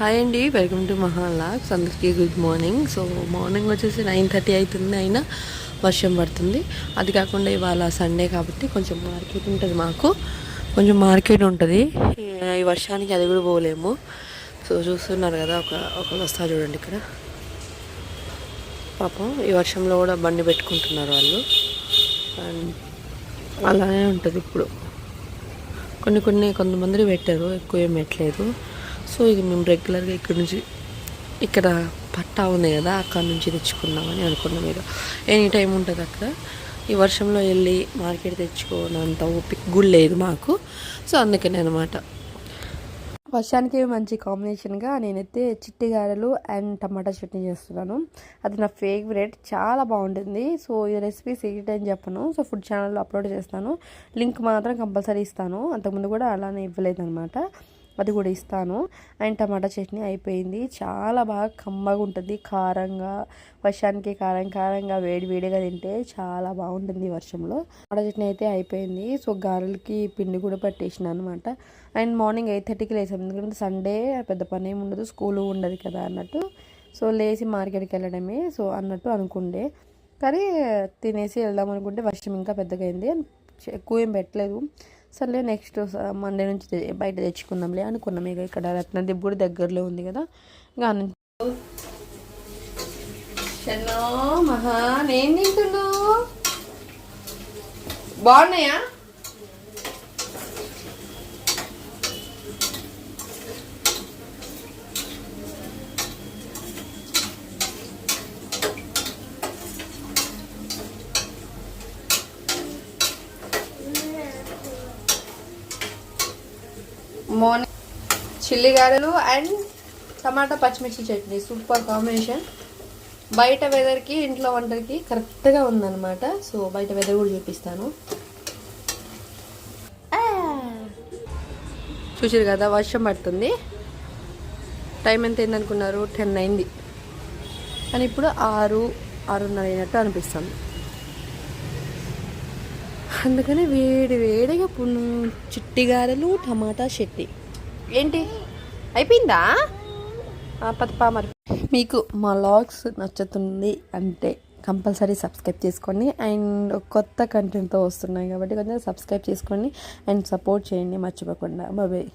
Hi అండి welcome to మహాలాక్స్ అందరికీ గుడ్ మార్నింగ్ సో మార్నింగ్ వచ్చేసి నైన్ థర్టీ అవుతుంది అయినా వర్షం పడుతుంది. అది కాకుండా ఇవాళ సండే కాబట్టి కొంచెం మార్కెట్ ఉంటుంది మాకు. కొంచెం మార్కెట్ ఉంటుంది. ఈ వర్షానికి అది కూడా పోలేము. సో చూస్తున్నారు కదా ఒక ఒకళ్ళు వస్తా చూడండి ఇక్కడ. పాపం ఈ వర్షంలో కూడా బండి పెట్టుకుంటున్నారు వాళ్ళు. అండ్ అలానే ఉంటుంది ఇప్పుడు. కొన్ని కొన్ని కొంతమంది పెట్టారు. ఎక్కువ ఏం పెట్టలేదు. సో ఇది మేము రెగ్యులర్గా ఇక్కడ నుంచి ఇక్కడ పట్టా ఉంది కదా అక్కడ నుంచి తెచ్చుకుందామని అనుకున్నాం మీరు ఎనీ టైం ఉంటుంది అక్కడ. ఈ వర్షంలో వెళ్ళి మార్కెట్ తెచ్చుకోనంత ఓపిక గుడి లేదు మాకు. సో అందుకనే అనమాట వర్షానికి మంచి కాంబినేషన్గా నేనైతే చిట్టి గారెలు అండ్ టమాటా చట్నీ చేస్తున్నాను. అది నా ఫేవరెట్. చాలా బాగుంటుంది. సో ఈ రెసిపీస్ సీక్రెట్ అని చెప్పను. సో ఫుడ్ ఛానల్లో అప్లోడ్ చేస్తాను. లింక్ మాత్రం కంపల్సరీ ఇస్తాను. అంతకుముందు కూడా అలానే ఇవ్వలేదు అనమాట అది కూడా ఇస్తాను. అండ్ టమాటా చట్నీ అయిపోయింది. చాలా బాగా కమ్మగా ఉంటుంది. కారంగా వర్షానికి కారం కారంగా వేడి వేడిగా తింటే చాలా బాగుంటుంది వర్షంలో. టమాటా చట్నీ అయితే అయిపోయింది. సో గారెలకి పిండి కూడా పట్టేసినా అనమాట అండ్ మార్నింగ్ ఎయిట్ థర్టీకి లేసాం. ఎందుకంటే సండే పెద్ద పని ఏమి ఉండదు. స్కూల్ ఉండదు కదా అన్నట్టు. సో లేచి మార్కెట్కి వెళ్ళడమే. సో అన్నట్టు అనుకుండే. కానీ తినేసి వెళ్దాం అనుకుంటే వర్షం ఇంకా పెద్దగా అయింది. ఎక్కువ ఏం పెట్టలేదు. సర్లే నెక్స్ట్ మండే నుంచి బయట తెచ్చుకుందాంలే అనుకున్నాం. ఇక ఇక్కడ రత్నదీప్ కూడా దగ్గరలో ఉంది కదా ఇంకా అను- మహా నేను తింటున్నావు? బాగున్నాయా? మార్నింగ్ చిల్లి గారెలు అండ్ టమాటా పచ్చిమిర్చి చట్నీ సూపర్ కాంబినేషన్ బయట వెదర్కి ఇంట్లో వంటకి కరెక్ట్గా ఉందన్నమాట సో బయట వెదర్ కూడా చూపిస్తాను చూసారు కదా వర్షం పడుతుంది. టైం ఎంత అయింది అనుకున్నారు టెన్ అయింది. కానీ ఇప్పుడు ఆరు ఆరున్నర అయినట్టు అనిపిస్తుంది. అందుకని వేడి వేడిగా పున్ను చిట్టి గారెలు టమాటా చట్నీ. ఏంటి? అయిపోయిందా? పదపా మరి. మీకు మా లాగ్స్ నచ్చుతుంది అంటే కంపల్సరీ సబ్స్క్రైబ్ చేసుకోండి. అండ్ కొత్త కంటెంట్తో వస్తున్నాయి కాబట్టి కొంచెం సబ్స్క్రైబ్ చేసుకోండి. అండ్ సపోర్ట్ చేయండి. మర్చిపోకుండా. బాయ్.